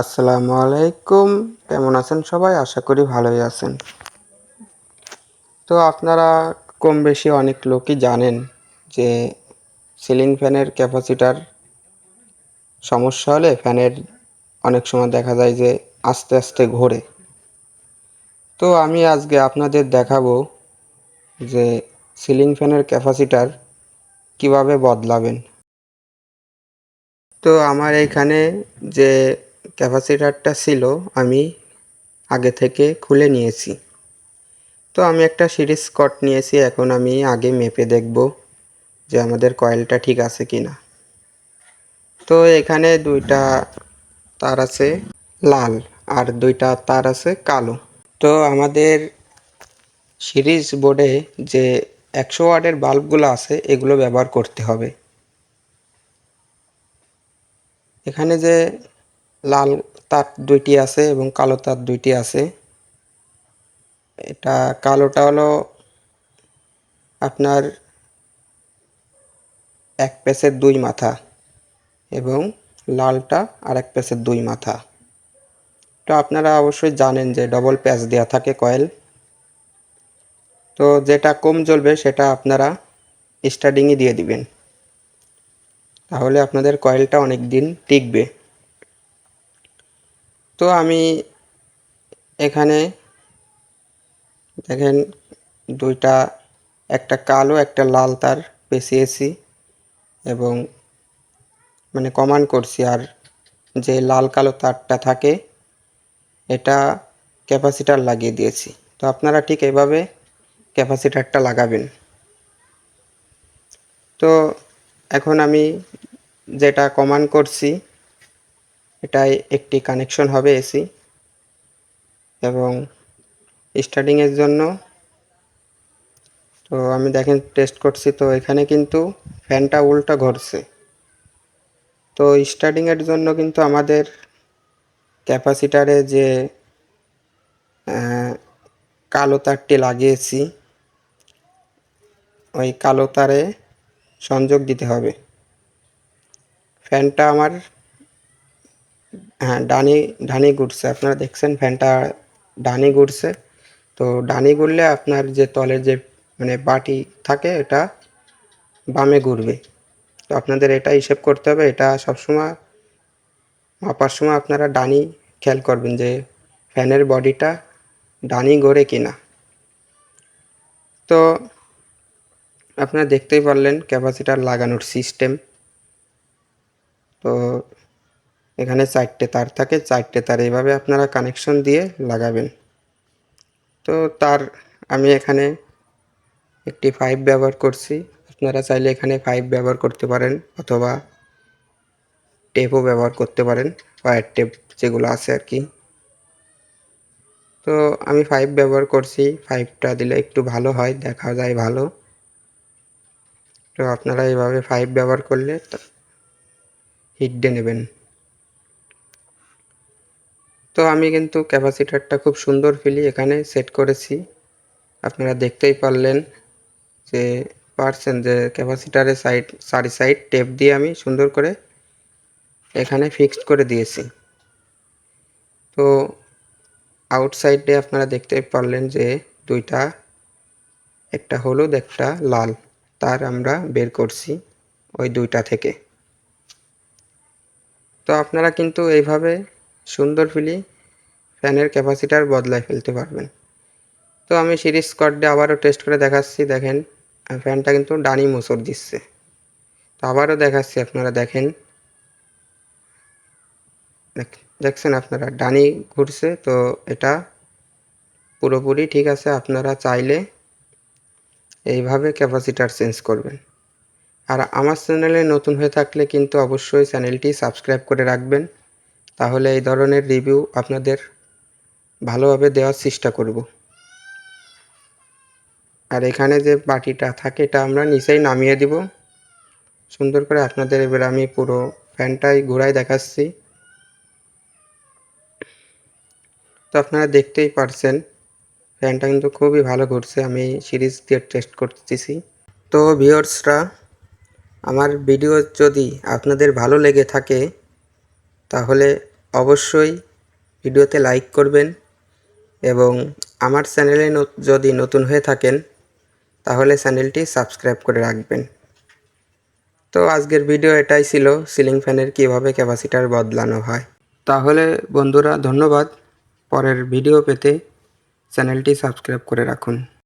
আসসালামু আলাইকুম। কেমন আছেন সবাই? আশা করি ভালোই আছেন। তো আপনারা কম বেশি অনেক লোকই জানেন যে সিলিং ফ্যানের ক্যাপাসিটার সমস্যা হলে ফ্যানের অনেক সময় দেখা যায় যে আস্তে আস্তে ঘোরে। তো আমি আজকে আপনাদের দেখাবো যে সিলিং ফ্যানের ক্যাপাসিটার কীভাবে বদলাবেন। তো আমার এইখানে যে ক্যাপাসিটারটা ছিল আমি আগে থেকে খুলে নিয়েছি। তো আমি একটা সিরিজ কট নিয়েছি, এখন আমি আগে মেপে দেখব যে আমাদের কয়েলটা ঠিক আছে কি না তো এখানে দুইটা তার আছে লাল, আর দুইটা তার আছে কালো। তো আমাদের সিরিজ বোর্ডে যে একশো ওয়াটের বাল্বগুলো আছে, এগুলো ব্যবহার করতে হবে। এখানে যে লাল তার দুইটি আছে এবং কালো তার দুইটি আছে। এটা কালোটা হলো আপনার এক পেসের দুই মাথা এবং লালটা আর এক পেসের দুই মাথা। তো আপনারা অবশ্যই জানেন যে ডবল প্যাচ দেওয়া থাকে কয়েল তো যেটা কম জ্বলবে সেটা আপনারা স্টার্টিংয়ে দিয়ে দিবেন। তাহলে আপনাদের কয়েলটা অনেক দিন টিকবে। তো আমি এখানে দেখেন দুইটা, একটা কালো, একটা লাল তার পেঁচিয়েছি এবং মানে কমান্ড করছি। আর যে লাল কালো তারটা থাকে, এটা ক্যাপাসিটার লাগিয়ে দিয়েছি। তো আপনারা ঠিক এভাবে ক্যাপাসিটারটা লাগাবেন। তো এখন আমি যেটা কমান্ড করছি এটাই একটি কানেকশন হবে এসি এবং স্টার্টিংয়ের জন্য। তো আমি দেখেন টেস্ট করছি, তো এখানে কিন্তু ফ্যানটা উল্টা ঘুরছে। তো স্টার্টিংয়ের জন্য কিন্তু আমাদের ক্যাপাসিটারে যে কালো তারটি লাগিয়েছি, ওই কালো তারে সংযোগ দিতে হবে। ফ্যানটা আমার হ্যাঁ ডানি ডানি ঘুরছে আপনারা দেখছেন ফ্যানটা ডানি ঘুরছে তো ডানি ঘুরলে আপনার যে তলের যে মানে বাটি থাকে, এটা বামে ঘুরবে। তো আপনাদের এটা হিসেব করতে হবে। এটা সবসময় মাপার সময় আপনারা ডানি খেয়াল করবেন যে ফ্যানের বডিটা ডানি ঘোরে কিনা। তো আপনারা দেখতেই পারলেন ক্যাপাসিটার লাগানোর সিস্টেম তো এখানে চারটে তার থাকে, চারটে তার এইভাবে আপনারা কানেকশন দিয়ে লাগাবেন। তো তার আমি এখানে একটি পাইপ ব্যবহার করছি। আপনারা চাইলে এখানে পাইপ ব্যবহার করতে পারেন অথবা টেপও ব্যবহার করতে পারেন ওয়ার টেপ যেগুলো আছে আর কি। তো আমি পাইপ ব্যবহার করছি পাইপটা দিলে একটু ভালো হয়, দেখা যায় ভালো। তো আপনারা এইভাবে পাইপ ব্যবহার করলে হিট দিয়ে নেবেন। তো আমি কিন্তু ক্যাপাসিটারটা খুব সুন্দর ফিলি, এখানে সেট করেছি। আপনারা দেখতেই পারলেন যে পারছেন যে ক্যাপাসিটারের সাইড সারি সাইড টেপ দিয়ে আমি সুন্দর করে এখানে ফিক্সড করে দিয়েছি। তো আউটসাইডে আপনারা দেখতে পারলেন যে দুইটা, একটা হলুদ, একটা লাল, তার আমরা বের করছি ওই দুইটা থেকে। তো আপনারা কিন্তু এইভাবে সুন্দর ফিলি, ফ্যানের ক্যাপাসিটার বদলায় ফেলতে পারবেন। তো আমি সিরিজ স্কটে আবারও টেস্ট করে দেখাচ্ছি, দেখেন ফ্যানটা কিন্তু ডানি মোচড় দিচ্ছে। তো আবারও দেখাচ্ছি আপনারা, দেখেন। দেখছেন আপনারা, ডানি ঘুরছে, তো এটা পুরোপুরি ঠিক আছে, আপনারা চাইলে এইভাবে ক্যাপাসিটার চেঞ্জ করবেন। আর আমার চ্যানেলে নতুন হয়ে থাকলে কিন্তু অবশ্যই চ্যানেলটি সাবস্ক্রাইব করে রাখবেন। তাহলে এই ধরনের রিভিউ আপনাদের ভালোভাবে দেওয়ার চেষ্টা করব। আর এখানে যে বাটিটা থাকে, এটা আমরা নিচেই নামিয়ে দিব। সুন্দর করে আপনাদের এবার আমি পুরো ফ্যানটাই ঘুরাই দেখাচ্ছি। তো আপনারা দেখতেই পারছেন ফ্যানটা কিন্তু খুবই ভালো ঘুরছে। আমি সিরিজ দিয়ে টেস্ট করতেছি। তো ভিওর্সরা আমার ভিডিও যদি আপনাদের ভালো লেগে থাকে তাহলে অবশ্যই ভিডিওতে লাইক করবেন এবং আমার চ্যানেলে যদি নতুন হয়ে থাকেন, তাহলে চ্যানেলটি সাবস্ক্রাইব করে রাখবেন। তো আজকের ভিডিও এটাই ছিল, সিলিং ফ্যানের কীভাবে ক্যাপাসিটার বদলানো হয়। তাহলে বন্ধুরা, ধন্যবাদ। পরের ভিডিও পেতে চ্যানেলটি সাবস্ক্রাইব করে রাখুন।